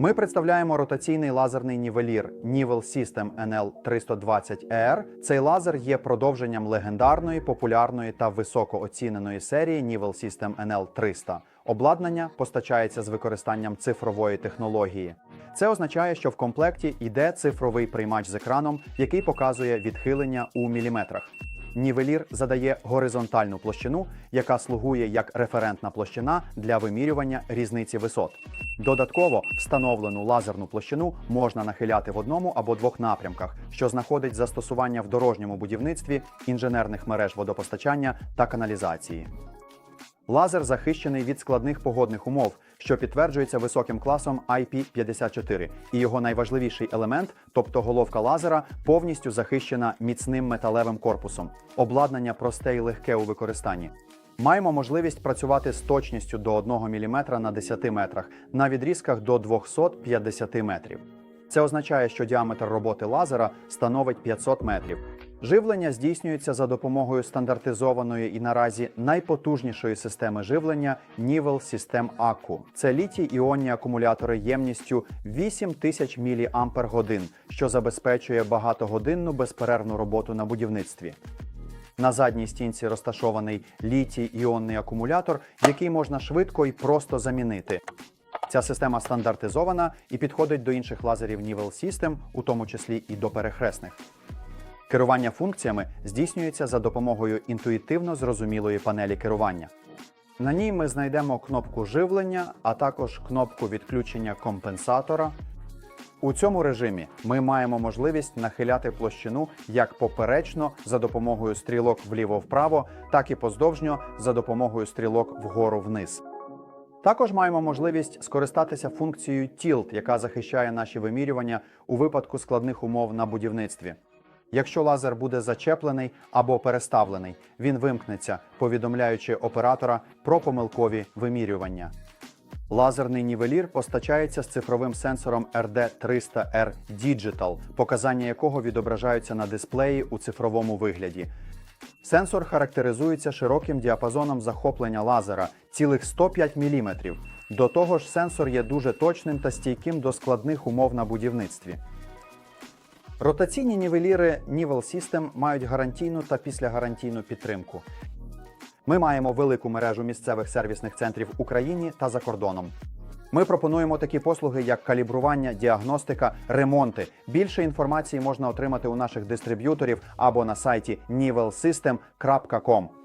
Ми представляємо ротаційний лазерний нівелір Nivel System NL320ER. Цей лазер є продовженням легендарної, популярної та високооціненої серії Nivel System NL300. Обладнання постачається з використанням цифрової технології. Це означає, що в комплекті йде цифровий приймач з екраном, який показує відхилення у міліметрах. Нівелір задає горизонтальну площину, яка слугує як референтна площина для вимірювання різниці висот. Додатково встановлену лазерну площину можна нахиляти в одному або двох напрямках, що знаходить застосування в дорожньому будівництві, інженерних мереж водопостачання та каналізації. Лазер захищений від складних погодних умов, що підтверджується високим класом IP54, і його найважливіший елемент, тобто головка лазера, повністю захищена міцним металевим корпусом. Обладнання просте і легке у використанні. Маємо можливість працювати з точністю до 1 мм на 10 метрах на відрізках до 250 метрів. Це означає, що діаметр роботи лазера становить 500 метрів. Живлення здійснюється за допомогою стандартизованої і наразі найпотужнішої системи живлення Nivel System Accu. Це літій-іонні акумулятори ємністю 8000 мАч, що забезпечує багатогодинну безперервну роботу на будівництві. На задній стінці розташований літій-іонний акумулятор, який можна швидко і просто замінити. Ця система стандартизована і підходить до інших лазерів Nivel System, у тому числі і до перехресних. Керування функціями здійснюється за допомогою інтуїтивно зрозумілої панелі керування. На ній ми знайдемо кнопку живлення, а також кнопку відключення компенсатора. У цьому режимі ми маємо можливість нахиляти площину як поперечно за допомогою стрілок вліво-вправо, так і поздовжньо за допомогою стрілок вгору-вниз. Також маємо можливість скористатися функцією Tilt, яка захищає наші вимірювання у випадку складних умов на будівництві. Якщо лазер буде зачеплений або переставлений, він вимкнеться, повідомляючи оператора про помилкові вимірювання. Лазерний нівелір постачається з цифровим сенсором RD300R Digital, показання якого відображаються на дисплеї у цифровому вигляді. Сенсор характеризується широким діапазоном захоплення лазера цілих 105 мм. До того ж, сенсор є дуже точним та стійким до складних умов на будівництві. Ротаційні нівеліри Nivel System мають гарантійну та післягарантійну підтримку. Ми маємо велику мережу місцевих сервісних центрів в Україні та за кордоном. Ми пропонуємо такі послуги, як калібрування, діагностика, ремонти. Більше інформації можна отримати у наших дистриб'юторів або на сайті nivelsystem.com.